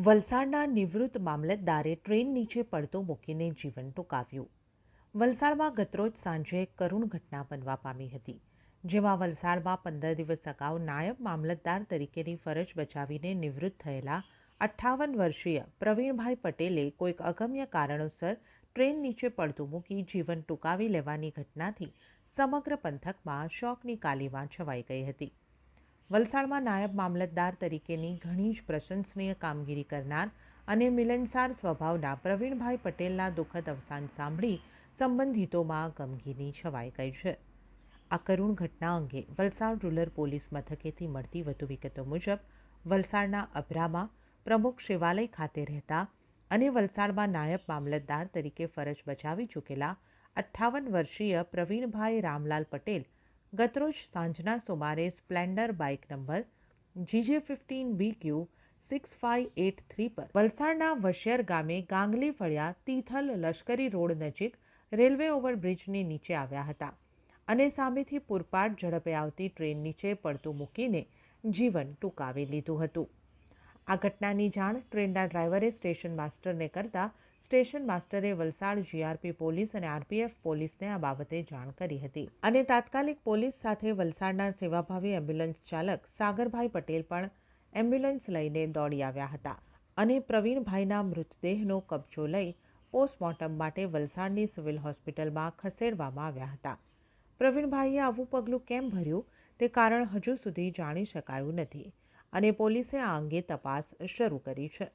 વલસાડના નિવૃત્ત મામલતદારે ટ્રેન નીચે પડતો મૂકીને જીવન ટૂંકાવ્યું. વલસાડમાં ગતરોજ સાંજે કરુણ ઘટના બનવા પામી હતી, જેમાં વલસાડમાં પંદર દિવસ અગાઉ નાયબ મામલતદાર તરીકેની ફરજ બજાવીને નિવૃત્ત થયેલા અઠ્ઠાવન વર્ષીય પ્રવીણભાઈ પટેલે કોઈક અગમ્ય કારણોસર ટ્રેન નીચે પડતું મૂકી જીવન ટૂંકાવી લેવાની ઘટનાથી સમગ્ર પંથકમાં શોકની કાલીમાં છવાઈ ગઈ હતી. વલસાડમાં નાયબ મામલતદાર તરીકેની ઘણી જ પ્રશંસનીય કામગીરી કરનાર અને મિલનસાર સ્વભાવના પ્રવીણભાઈ પટેલના દુઃખદ અવસાન સાંભળી સંબંધિતોમાં ગમગીની છવાઈ ગઈ છે. આ કરુણ ઘટના અંગે વલસાડ રૂરલ પોલીસ મથકેથી મળતી વધુ વિગતો મુજબ વલસાડના અભરામાં પ્રમુખ શિવાલય ખાતે રહેતા અને વલસાડમાં નાયબ મામલતદાર તરીકે ફરજ બજાવી ચૂકેલા અઠ્ઠાવન વર્ષીય પ્રવીણભાઈ રામલાલ પટેલ ગતરોજ સાંજના સુમારે splendor bike number GJ fifteen B Q six five eight three પર વલસાડના વશિયર ગામે ગાંગલી ફળિયા તીથલ લશ્કરી રોડ નજીક રેલવે ઓવરબ્રિજની નીચે આવ્યા હતા અને સામેથી પૂરપાટ ઝડપે આવતી ટ્રેન નીચે પડતું મૂકીને જીવન ટૂંકાવી લીધું હતું. આ ઘટનાની જાણ ટ્રેનના ડ્રાઈવરે સ્ટેશન માસ્ટરને કરતાં સ્ટેશન માસ્ટરે વલસાડ જીઆરપી પોલીસ અને આરપીએફ પોલીસને આ બાબતે જાણ કરી હતી. અને તાત્કાલિક પોલીસ સાથે વલસાડના સેવાભાવી એમ્બ્યુલન્સ ચાલક સાગરભાઈ પટેલ પણ એમ્બ્યુલન્સ લઈને દોડી આવ્યા હતા અને પ્રવીણભાઈના મૃતદેહનો કબજો લઈ પોસ્ટમોર્ટમ માટે વલસાડની સિવિલ હોસ્પિટલમાં ખસેડવામાં આવ્યા હતા. પ્રવીણભાઈએ આવું પગલું કેમ ભર્યું? તે કારણ હજુ સુધી જાણી શકાયું નથી અને પોલીસે આ અંગે તપાસ શરૂ કરી છે.